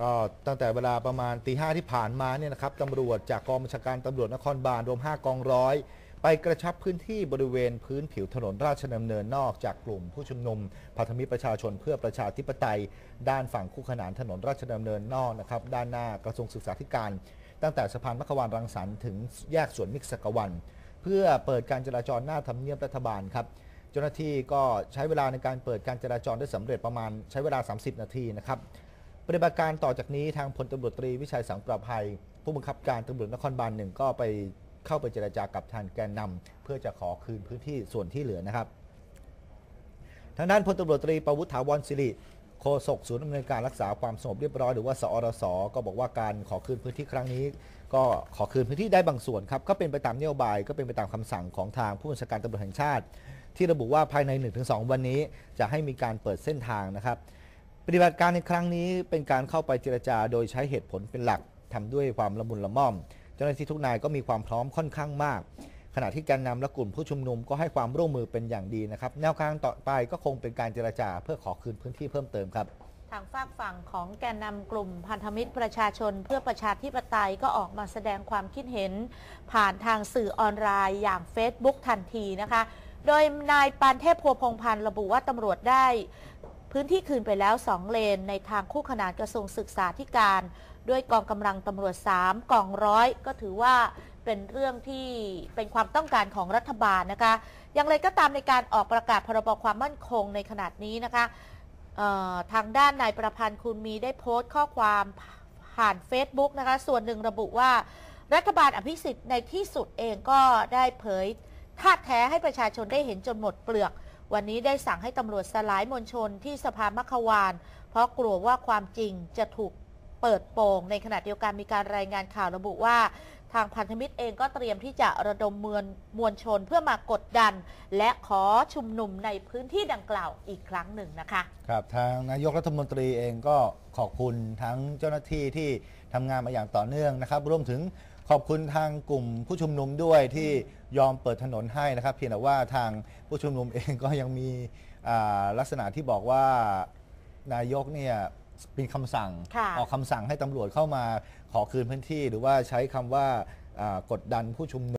ก็ตั้งแต่เวลาประมาณตีห้าที่ผ่านมาเนี่ยนะครับตำรวจจากกองบัญชาการตำรวจนครบาลรวม 5 กองร้อย ไปกระชับพื้นที่บริเวณพื้นผิวถนนราชดำเนินนอกจากกลุ่มผู้ชุมนุมพันธมิตรประชาชนเพื่อประชาธิปไตย ด้านฝั่งคู่ขนานถนนราชดำเนินนอกนะครับด้านหน้ากระทรวงศึกษาธิการ ตั้งแต่สะพานมัขวานรังสรรค์ถึงแยกสวนมิกสกวัน เพื่อเปิดการจราจรหน้าทำเนียบรัฐบาลครับเจ้าหน้าที่ก็ใช้เวลาในการเปิดการจราจรได้สำเร็จประมาณใช้เวลา 30 นาทีนะครับ ปฏิบัติการต่อจากนี้ทางพลตำรวจตรีวิชัยสังประภัย ผู้บังคับการตำรวจนครบาลหนึ่งก็ไปเข้าไปเจราจากับทางแกนนำเพื่อจะขอคืนพื้นที่ส่วนที่เหลือนะครับ ทางด้านพลตำรวจตรีประวุฒิถาวรศิริโฆษกศูนย์อำเนวยการรักษาความสงบเรียบร้อยหรือว่าสอรสก็บอกว่าการขอคืนพื้นที่ครั้งนี้ ก็ขอคืนพื้นที่ได้บางส่วนครับก็เป็นไปตามนโยบายก็เป็นไปตามคำสั่งของทางผู้บัญชาการตำรวจแห่งชาติ ที่ระบุว่าภายใน 1-2 วันนี้จะให้มีการเปิดเส้นทางนะครับ ปฏิบัติการในครั้งนี้เป็นการเข้าไปเจรจาโดยใช้เหตุผลเป็นหลักทำด้วยความละมุนละม่อม เจ้าหน้าที่ทุกนายก็มีความพร้อมค่อนข้างมาก ขณะที่แกนนำและกลุ่มผู้ชุมนุมก็ให้ความร่วมมือเป็นอย่างดีนะครับ แนวทางต่อไปก็คงเป็นการเจรจาเพื่อขอคืนพื้นที่เพิ่มเติมครับ ทางฝากฝั่งของแกนนำกลุ่มพันธมิตรประชาชน เพื่อประชาธิปไตยก็ออกมาแสดงความคิดเห็น ผ่านทางสื่อออนไลน์อย่าง Facebook ทันทีนะคะ โดยนายปานเทพพัวพงพันธ์ระบุว่าตำรวจได้ พื้นที่คืนไปแล้ว 2 เลน ในทางคู่ขนานกระทรวงศึกษาธิการ ด้วยกองกำลังตำรวจ 3 กองร้อยก็ถือว่าเป็นเรื่องที่เป็นความต้องการของรัฐบาลนะคะ อย่างไรก็ตามในการออกประกาศพรบความมั่นคงในขนาดนี้นะคะทางด้านนายประพันธ์คุณมีได้โพสต์ข้อความผ่าน Facebook นะคะ ส่วนหนึ่งระบุว่ารัฐบาลอภิสิทธิ์ในที่สุดเองก็ได้เผยท่าแท้ให้ประชาชนได้เห็นจนหมดเปลือก วันนี้ได้สั่งให้ตำรวจสลายมวลชนที่สภามัขวาน เพราะกลัวว่าความจริงจะถูก เปิดโปงในขณะเดียวกันมีการรายงานข่าวระบุว่า ทางพันธมิตรเองก็เตรียมที่จะระดมมวลมวลชนเพื่อมากดดัน และขอชุมนุมในพื้นที่ดังกล่าวอีกครั้งหนึ่งนะคะครับทางนายกรัฐมนตรีเองก็ขอบคุณทั้งเจ้าหน้าที่ที่ทำงานมาอย่างต่อเนื่องนะครับรวมถึงขอบคุณทางกลุ่มผู้ชุมนุมด้วยที่ยอมเปิดถนนให้นะครับ เพียงแต่ว่าทางผู้ชุมนุมเองก็ยังมีลักษณะที่บอกว่านายกเนี่ย เป็นคำสั่งค่ะออกคำสั่งให้ตำรวจเข้ามาขอคืนพื้นที่ หรือว่าใช้คำว่าอ่ากดดันผู้ชุมนุม